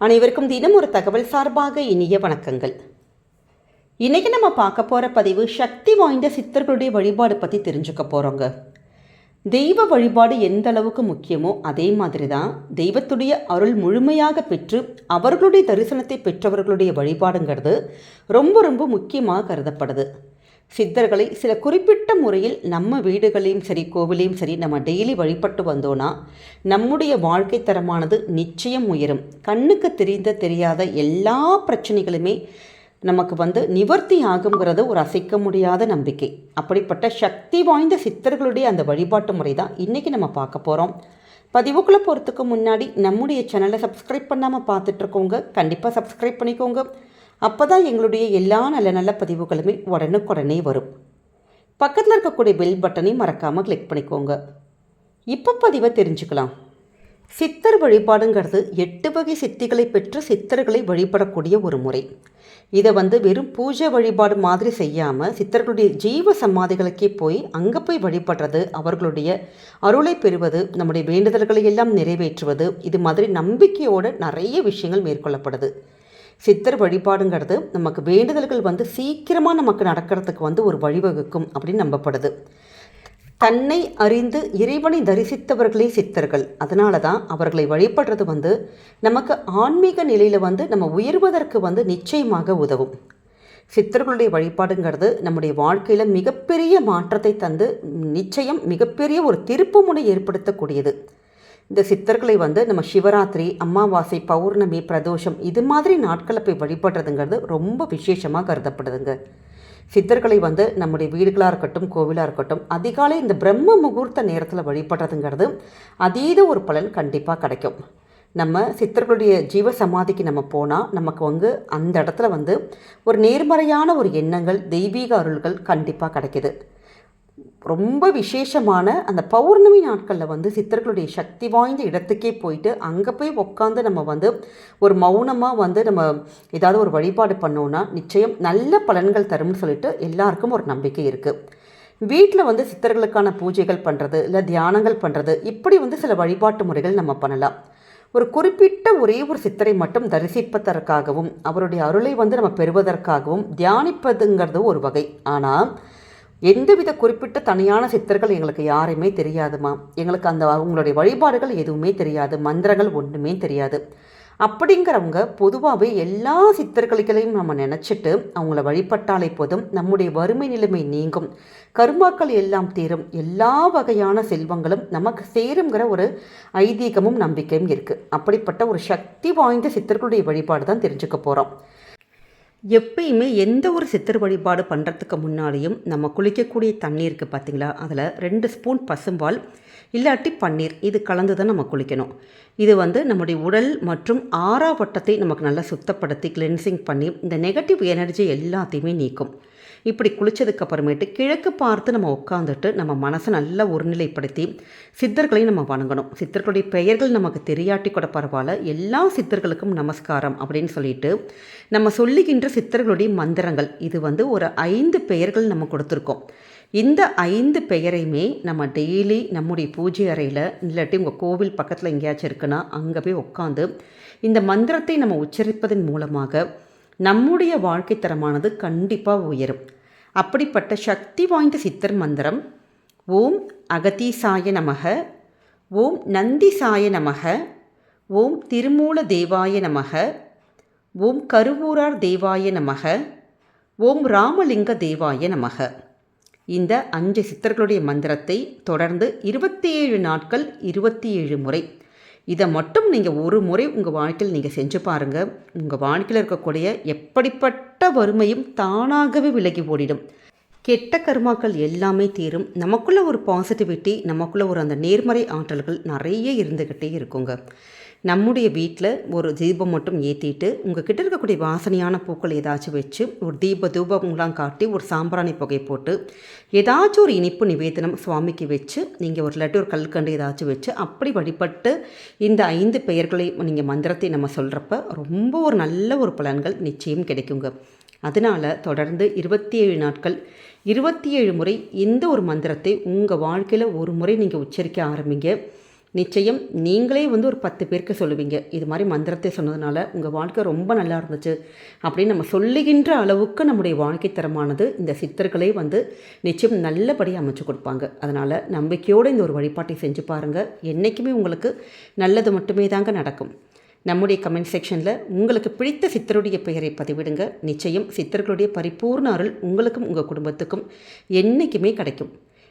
அனைவருக்கும் தினம் ஒரு தகவல் சார்பாக இனிய வணக்கங்கள். இன்றைக்கி நம்ம பார்க்க போகிற பதிவு சக்தி வாய்ந்த சித்தர்களுடைய வழிபாடு பற்றி தெரிஞ்சுக்க போகிறோங்க தெய்வ வழிபாடு எந்த அளவுக்கு முக்கியமோ அதே மாதிரி தான் தெய்வத்துடைய அருள் முழுமையாக பெற்று அவர்களுடைய தரிசனத்தை பெற்றவர்களுடைய வழிபாடுங்கிறது ரொம்ப ரொம்ப முக்கியமாக கருதப்படுது. சித்தர்களை சில குறிப்பிட்ட முறையில் நம்ம வீடுகளையும் சரி கோவிலையும் சரி நம்ம டெய்லி வழிபட்டு வந்தோன்னா நம்முடைய வாழ்க்கை தரமானது நிச்சயம் உயரும். கண்ணுக்கு தெரிந்த தெரியாத எல்லா பிரச்சனைகளுமே நமக்கு வந்து நிவர்த்தி ஆகுங்கிறது ஒரு அசைக்க முடியாத நம்பிக்கை. அப்படிப்பட்ட சக்தி வாய்ந்த சித்தர்களுடைய அந்த வழிபாட்டு முறை தான் இன்றைக்கி நம்ம பார்க்க போகிறோம் பதிவுக்குள்ளே போகிறதுக்கு முன்னாடி நம்முடைய சேனலை சப்ஸ்கிரைப் பண்ணாமல் பார்த்துட்ருக்கோங்க கண்டிப்பாக சப்ஸ்கிரைப் பண்ணிக்கோங்க. அப்போ தான் எங்களுடைய எல்லா நல்ல நல்ல பதிவுகளுமே உடனுக்குடனே வரும். பக்கத்தில் இருக்கக்கூடிய பெல் பட்டனையும் மறக்காமல் கிளிக் பண்ணிக்கோங்க. இப்போ பதிவை தெரிஞ்சுக்கலாம். சித்தர் வழிபாடுங்கிறது எட்டு வகை சித்திகளை பெற்ற சித்தர்களை வழிபடக்கூடிய ஒரு முறை. இதை வந்து வெறும் பூஜை வழிபாடு மாதிரி செய்யாமல் சித்தர்களுடைய ஜீவ சமாதிகளுக்கே போய் அங்கே போய் வழிபடுறது அவர்களுடைய அருளை பெறுவது நம்முடைய வேண்டுதல்களை எல்லாம் நிறைவேற்றுவது இது மாதிரி நம்பிக்கையோடு நிறைய விஷயங்கள் மேற்கொள்ளப்படுது. சித்தர் வழிபாடுங்கிறது நமக்கு வேண்டுதல்கள் வந்து சீக்கிரமாக நமக்கு நடக்கிறதுக்கு வந்து ஒரு வழிவகுக்கும் அப்படின்னு நம்பப்படுது. தன்னை அறிந்து இறைவனை தரிசித்தவர்களே சித்தர்கள். அதனால தான் அவர்களை வழிபடுறது வந்து நமக்கு ஆன்மீக நிலையில் வந்து நம்ம உயர்வதற்கு வந்து நிச்சயமாக உதவும். சித்தர்களுடைய வழிபாடுங்கிறது நம்முடைய வாழ்க்கையில் மிகப்பெரிய மாற்றத்தை தந்து நிச்சயம் மிகப்பெரிய ஒரு திருப்புமுனை ஏற்படுத்தக்கூடியது. இந்த சித்தர்களை வந்து நம்ம சிவராத்திரி அமாவாசை பௌர்ணமி பிரதோஷம் இது மாதிரி நாட்களை போய் வழிபடுறதுங்கிறது ரொம்ப விசேஷமாக கருதப்படுதுங்க. சித்தர்களை வந்து நம்முடைய வீடுகளாக இருக்கட்டும் கோவிலாக இருக்கட்டும் அதிகாலை இந்த பிரம்ம முகூர்த்த நேரத்தில் வழிபடுறதுங்கிறது அதீத ஒரு பலன் கண்டிப்பாக கிடைக்கும். நம்ம சித்தர்களுடைய ஜீவ சமாதிக்கு நம்ம போனால் நமக்கு வந்து அந்த இடத்துல வந்து ஒரு நேர்மறையான ஒரு எண்ணங்கள் தெய்வீக அருள்கள் கண்டிப்பாக கிடைக்கிது. ரொம்ப விசேஷமான அந்த பௌர்ணமி நாட்களில் வந்து சித்தர்களுடைய சக்தி வாய்ந்த இடத்துக்கே போயிட்டு அங்கே போய் உட்காந்து நம்ம வந்து ஒரு மௌனமாக வந்து நம்ம ஏதாவது ஒரு வழிபாடு பண்ணோன்னா நிச்சயம் நல்ல பலன்கள் தரும்னு சொல்லிட்டு எல்லாருக்கும் ஒரு நம்பிக்கை இருக்குது வீட்டில் வந்து சித்தர்களுக்கான பூஜைகள் பண்ணுறது இல்லை தியானங்கள் பண்ணுறது இப்படி வந்து சில வழிபாட்டு முறைகள் நம்ம பண்ணலாம். ஒரு குறிப்பிட்ட ஒரே ஒரு சித்தரை மட்டும் தரிசிப்பதற்காகவும் அவருடைய அருளை வந்து நம்ம பெறுவதற்காகவும் தியானிப்பதுங்கிறது ஒரு வகை. ஆனால் எந்தவித குறிப்பிட்ட தனியான சித்தர்கள் எங்களுக்கு யாரையுமே தெரியாதுமா? எங்களுக்கு அந்த அவங்களுடைய வழிபாடுகள் எதுவுமே தெரியாது மந்திரங்கள் ஒன்றுமே தெரியாது. அப்படிங்கிறவங்க பொதுவாகவே எல்லா சித்தர்களுக்களையும் நம்ம நினச்சிட்டு அவங்கள வழிபட்டாலே போதும் நம்முடைய வறுமை நிலைமை நீங்கும். கருமாக்கள் எல்லாம் தீரும். எல்லா வகையான செல்வங்களும் நமக்கு சேருங்கிற ஒரு ஐதீகமும் நம்பிக்கையும் இருக்குது அப்படிப்பட்ட ஒரு சக்தி வாய்ந்த சித்தர்களுடைய வழிபாடு தான் தெரிஞ்சுக்க போகிறோம் எப்பயுமே எந்த ஒரு சித்தர் வழிபாடு பண்ணுறதுக்கு முன்னாடியும் நம்ம குளிக்கக்கூடிய தண்ணீர் இருக்குது பார்த்திங்களா அதில் ரெண்டு ஸ்பூன் பசும்பால் இல்லாட்டி பன்னீர். இது கலந்து தான் நம்ம குளிக்கணும். இது வந்து நம்முடைய உடல் மற்றும் ஆறாவட்டத்தை நமக்கு நல்லா சுத்தப்படுத்தி கிளென்சிங் பண்ணி இந்த நெகட்டிவ் எனர்ஜி எல்லாத்தையுமே நீக்கும். இப்படி குளித்ததுக்கு அப்புறமேட்டு கிழக்கு பார்த்து நம்ம உட்காந்துட்டு நம்ம மனசை நல்லா ஒருநிலைப்படுத்தி சித்தர்களையும் நம்ம வணங்கணும். சித்தர்களுடைய பெயர்கள் நமக்கு தெரியாட்டி கூட பரவாயில்ல. எல்லா சித்தர்களுக்கும் நமஸ்காரம் அப்படின்னு சொல்லிட்டு நம்ம சொல்லுகின்ற சித்தர்களுடைய மந்திரங்கள். இது வந்து ஒரு ஐந்து பெயர்கள் நம்ம கொடுத்துருக்கோம். இந்த ஐந்து பெயரையுமே நம்ம டெய்லி நம்முடைய பூஜை அறையில் இல்லாட்டி உங்கள் கோவில் பக்கத்தில் எங்கேயாச்சும் இருக்குன்னா அங்கே போய் உட்காந்து இந்த மந்திரத்தை நம்ம உச்சரிப்பதன் மூலமாக நம்முடைய வாழ்க்கை தரமானது கண்டிப்பாக உயரும். அப்படிப்பட்ட சக்தி வாய்ந்த சித்தர் மந்திரம் ஓம் அகதீசாய நமக ஓம் நந்திசாய நமக ஓம் திருமூல தேவாய நமக ஓம் கருவூரார் தேவாய நமக ஓம் ராமலிங்க தேவாய நமக. இந்த அஞ்சு சித்தர்களுடைய மந்திரத்தை தொடர்ந்து இருபத்தி ஏழு நாட்கள் இருபத்தி ஏழு முறை இதை மட்டும் நீங்கள் ஒரு முறை உங்கள் வாழ்க்கையில் நீங்கள் செஞ்சு பாருங்கள் உங்கள் வாழ்க்கையில் இருக்கக்கூடிய எப்படிப்பட்ட வறுமையும் தானாகவே விலகி ஓடிடும். கெட்ட கர்மாக்கள் எல்லாமே தீரும். நமக்குள்ளே ஒரு பாசிட்டிவிட்டி நமக்குள்ளே ஒரு அந்த நேர்மறை ஆற்றல்கள் நிறைய இருந்துக்கிட்டே இருக்குங்க. நம்முடைய வீட்டில் ஒரு தீபம் மட்டும் ஏற்றிட்டு உங்கள் கிட்ட இருக்கக்கூடிய வாசனையான பூக்கள் ஏதாச்சும் வச்சு ஒரு தீப தூபம்லாம் காட்டி ஒரு சாம்பிராணி புகை போட்டு ஏதாச்சும் ஒரு இனிப்பு நிவேதனம் சுவாமிக்கு வச்சு நீங்கள் ஒரு லட்டு ஒரு கல்கண்டு ஏதாச்சும் வச்சு அப்படி வழிபட்டு இந்த ஐந்து பெயர்களை நீங்கள் மந்திரத்தை நம்ம சொல்கிறப்ப ரொம்ப ஒரு நல்ல ஒரு பலன்கள் நிச்சயம் கிடைக்குங்க. அதனால் தொடர்ந்து இருபத்தி ஏழு நாட்கள் இருபத்தி ஏழு முறை இந்த ஒரு மந்திரத்தை உங்கள் வாழ்க்கையில் ஒரு முறை நீங்கள் உச்சரிக்க ஆரம்பிங்க. நிச்சயம் நீங்களே வந்து ஒரு பத்து பேருக்கு சொல்லுவீங்க. இது மாதிரி மந்திரத்தை சொன்னதுனால உங்கள் வாழ்க்கை ரொம்ப நல்லா இருந்துச்சு. அப்படின்னு நம்ம சொல்லுகின்ற அளவுக்கு நம்முடைய வாழ்க்கை தரமானது இந்த சித்தர்களே வந்து நிச்சயம் நல்லபடி அமைச்சு கொடுப்பாங்க. அதனால் நம்பிக்கையோடு இந்த ஒரு வழிபாட்டை செஞ்சு பாருங்கள் என்றைக்குமே உங்களுக்கு நல்லது மட்டுமே தாங்க நடக்கும். நம்முடைய கமெண்ட் செக்ஷனில் உங்களுக்கு பிடித்த சித்தருடைய பெயரை பதிவிடுங்க. நிச்சயம் சித்தர்களுடைய பரிபூர்ண அருள் உங்களுக்கும் உங்கள் குடும்பத்துக்கும் என்றைக்குமே கிடைக்கும்.